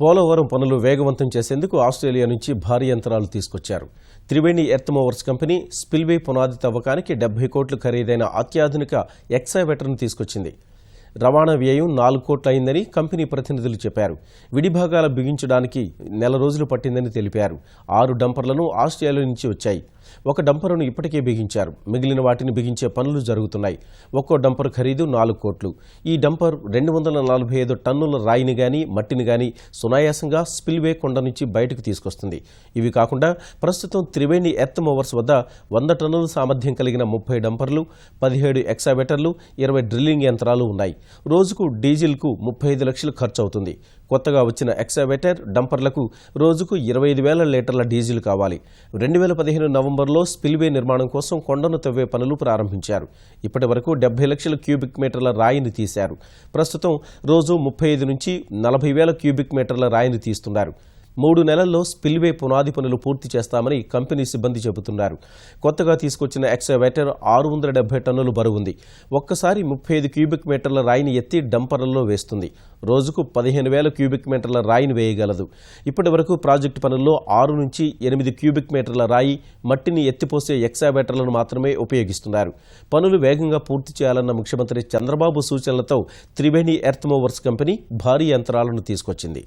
పోలవరం పనులు వేగవంతం చేసేందుకు ఆస్ట్రేలియా నుంచి భారీ యంత్రాలు తీసుకొచ్చారు. Triveni earth movers company spillway పునాది తవ్వకానికి డెబ్బై కోట్లు ఖరీదైన అత్యాధునిక ఎక్సైవెటర్ను తీసుకొచ్చింది. రవాణా వ్యయం నాలుగు కోట్లు అయిందని కంపెనీ ప్రతినిధులు చెప్పారు. విడిభాగాల బిగించడానికి నెల రోజులు పట్టిందని తెలిపారు. ఆరు డంపర్లను ఆస్ట్రేలియా నుంచి వచ్చాయి. ఒక డంపరును ఇప్పటికే బిగించారు. మిగిలిన వాటిని బిగించే పనులు జరుగుతున్నాయి. ఒక్కో డంపర్ ఖరీదు నాలుగు కోట్లు. ఈ డంపర్ రెండు వందల నలభై ఐదు టన్నుల రాయిని గాని మట్టిని గాని సునాయాసంగా స్పిల్వే కొండ నుంచి బయటకు తీసుకొస్తుంది. ఇవి కాకుండా ప్రస్తుతం త్రివేణి ఎర్త్ మోవర్స్ వద్ద వంద టన్నుల సామర్థ్యం కలిగిన ముప్పై డంపర్లు పదిహేడు ఎక్సావేటర్లు ఇరవై డ్రిల్లింగ్ యంత్రాలు ఉన్నాయి. రోజుకు డీజిల్కు ముప్పై ఐదు లక్షలు ఖర్చు అవుతుంది కొత్తగా వచ్చిన ఎక్సవేటర్ డంపర్లకు రోజుకు ఇరవై ఐదు వేల లీటర్ల డీజిల్ కావాలి. రెండు వేల పదిహేను నవంబర్లో స్పిల్వే నిర్మాణం కోసం కొండను తవ్వే పనులు ప్రారంభించారు. ఇప్పటి వరకు డెబ్బై లక్షల క్యూబిక్ మీటర్ల రాయిని తీశారు. ప్రస్తుతం రోజు ముప్పై ఐదు నుంచి నలభై వేల క్యూబిక్ మీటర్ల రాయిని తీస్తున్నారు. మూడు నెలల్లో స్పిల్వే పునాది పనులు పూర్తి చేస్తామని కంపెనీ సిబ్బంది చెబుతున్నారు. కొత్తగా తీసుకొచ్చిన ఎక్సవేటర్ ఆరు వందల డెబ్బై టన్నులు బరువుంది. ఒక్కసారి ముప్పై ఐదు క్యూబిక్ మీటర్ల రాయిని ఎత్తి డంపర్లలో వేస్తుంది. రోజుకు పదిహేను వేల క్యూబిక్ మీటర్ల రాయిని వేయగలదు. ఇప్పటి వరకు ప్రాజెక్టు పనుల్లో ఆరు నుంచి ఎనిమిది క్యూబిక్ మీటర్ల రాయి మట్టిని ఎత్తిపోసే ఎక్సావేటర్లను మాత్రమే ఉపయోగిస్తున్నారు. పనులు వేగంగా పూర్తి చేయాలన్న ముఖ్యమంత్రి చంద్రబాబు సూచనలతో త్రివేణి ఎర్త్ మూవర్స్ కంపెనీ భారీ యంత్రాలను తీసుకొచ్చింది.